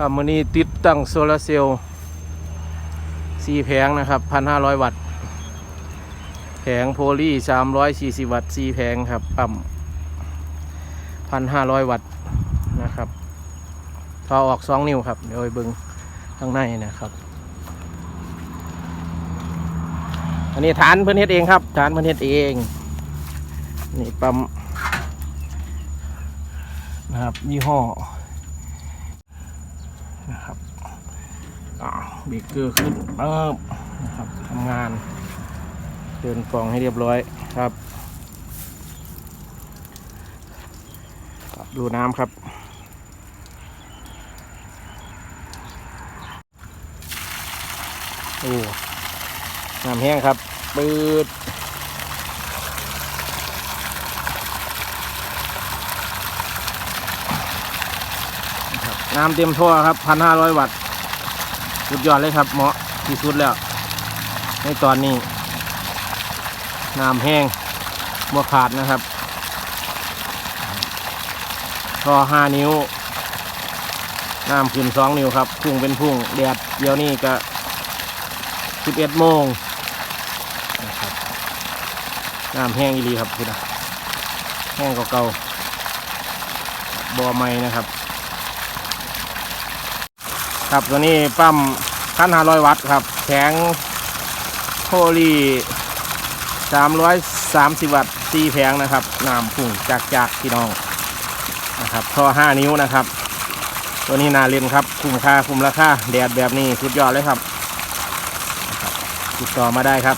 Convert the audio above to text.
ครับมือนี้ติดตั้งโซลาร์เซลล์สี่แผงนะครับพันห้าร้อยวัตต์ แผงโพลีสามร้อยสี่สิบวัตต์สี่แผงครับปั๊มพันห้าร้อยวัตต์นะครับทอออกสองนิ้วครับเดี๋ยวไปเบิ้งข้างในนะครับ อันนี้ฐานเพิ่นเฮ็ดเองครับ ฐานเพิ่นเฮ็ดเอง นี่ปั๊มนะครับยี่ห้อ นะครับเบรกเกอร์ขึ้นปึ๊บนะครับทำงานเดินกล่องให้เรียบร้อยครับครับดูน้ำครับโอ้น้ำแห้งครับปืด น้ำเต็มท่อครับพันห้าร้อยวัตต์สุดยอดเลยครับ เหมาะที่สุดแล้ว ในตอนนี้ น้ำแห้งบัวขาดนะครับท่อห้านิ้ว น้ำขึ้นสองนิ้วครับ พุ่งเป็นพุ่งแดดเดี๋ยวนี้ก็สิบเอ็ดโมงนะครับน้ำแห้งอีรีครับพี่นะแห้งเก่าๆบ่อไม้นะครับ ครับตัวนี้ปั๊มขั้นห้าร้อยวัตต์ครับแข็งโพลีสามร้อยสามสิบวัตต์สี่แผงนะครับน้ำพุ่งจากจากพี่น้องนะครับท่อห้านิ้วนะครับ ตัวนี้นาเล่นครับ คุ้มค่าคุ้มราคาแดดแบบนี้สุดยอดเลยครับนะครับติดต่อมาได้ครับ